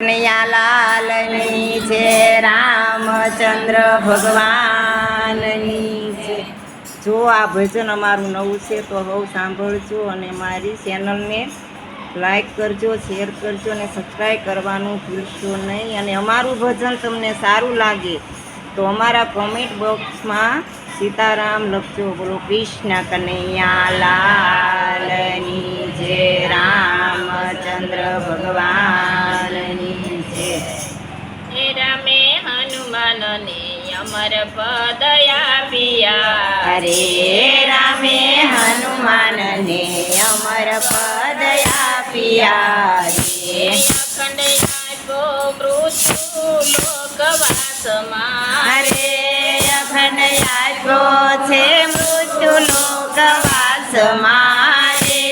કનૈયા લાલની છે રામચંદ્ર ભગવાનની છે જો આ ભજન અમારું નવું છે તો હવે સાંભળજો અને મારી ચેનલને લાઈક કરજો, શેર કરજો અને સબસ્ક્રાઈબ કરવાનું ભૂલશો નહીં. અને અમારું ભજન તમને સારું લાગે તો અમારા કોમેન્ટ બોક્સમાં સીતારામ લખજો, બોલો કૃષ્ણ કનૈયા અમર પદ આપ્યા હરે રામે હનુમાનને અમર પદ આપ્યા રે અખંડ આપ્યો મૃત્યુ લોકવાસમાં અરે અખંડ આપ્યો છે મૃત્યુ લોકવાસ મારે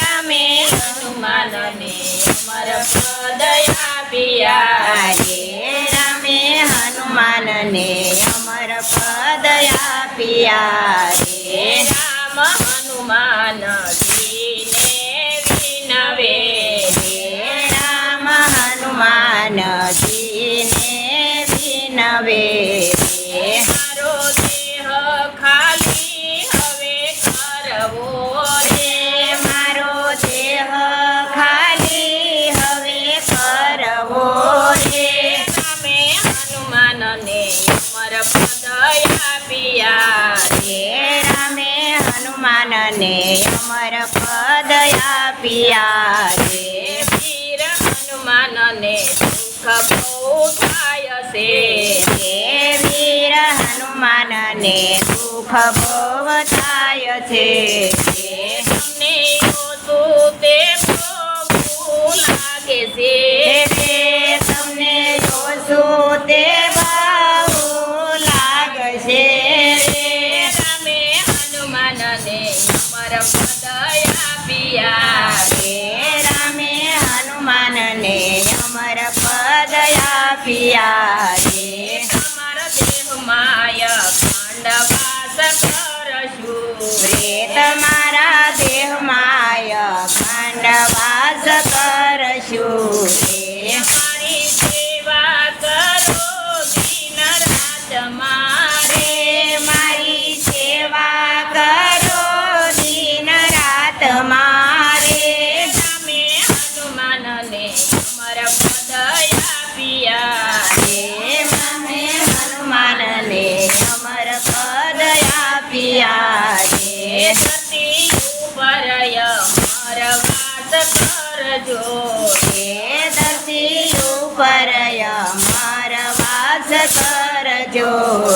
રામે હનુમાનને અમર પદ આપ્યા રે રામે હનુમાનને અમર પિયા રે રામ હનુમાનજીને વિનવે હે રામ હનુમાનજીને વિનવે રે મારો દેહ ખાલી હવે કરવો રે રે મારો દેહ ખાલી હવે કરવો રે રામે હનુમાનને અમર પદયા પિયા રે રામે હનુમાનને અમર પદયા પિયા રે વીર હનુમાનને સુખ બહુ થાય છે હે વીર હનુમાનને સુખ બહુ થાય છે તમને તે બહુ લાગે છે આપ્યા ધરતી ઉપર અમર વાસ કરજો હે ધરતી ઉપર અમર વાસ કરજો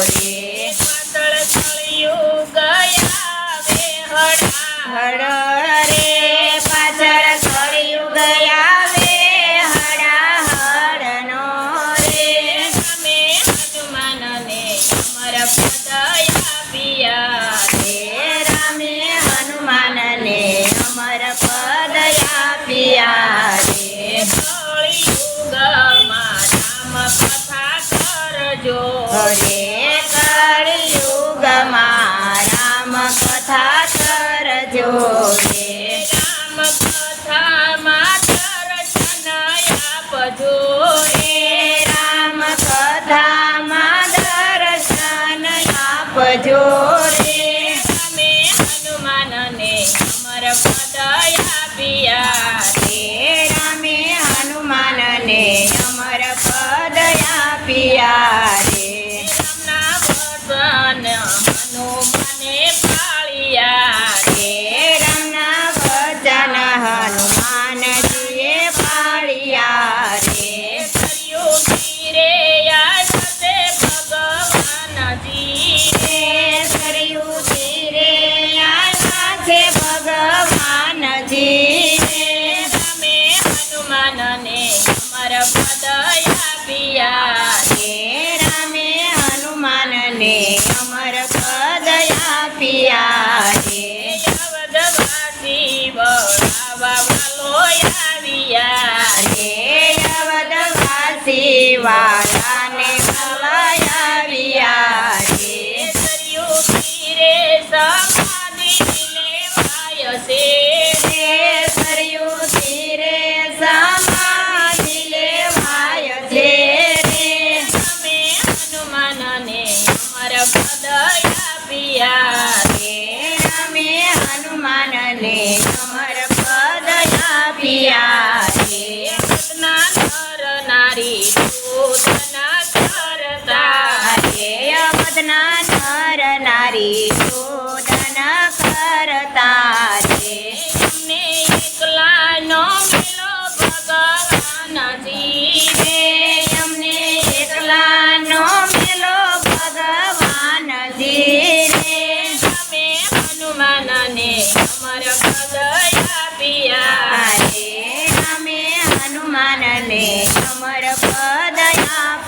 રે પાતળ તળિયું ગયા વેહડા હળ રે પાછળ ગયા આવે હડા રે તમે હનુમાનને અમર હરે રામ કથા કરજો રે રામ કથામાં દર્શન આપજો હે રામ કથામાં દર્શન આપજો રે. રામે હનુમાનને અમર પદ આપ્યા હે રામે હનુમાનને અમર પદ આપ્યા Viva. મને અમર પદ આપ્યા ના કર નારી ના કરતા અમદના કર નારી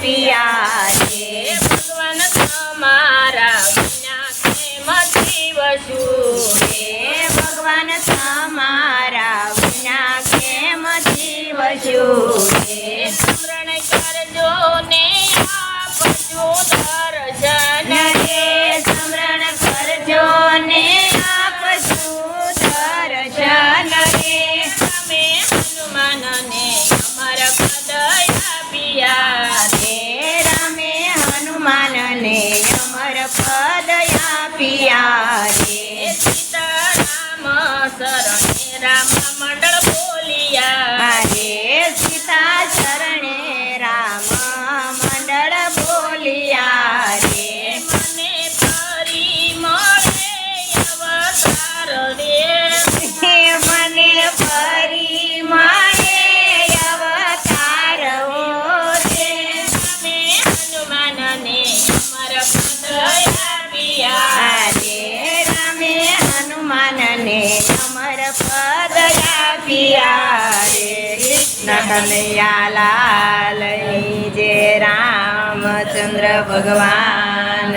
પિયા રે ಯಾರೇ મનને અમર પદ રે. કૃષ્ણ કનૈયા લાલ જે રામચંદ્ર ભગવાન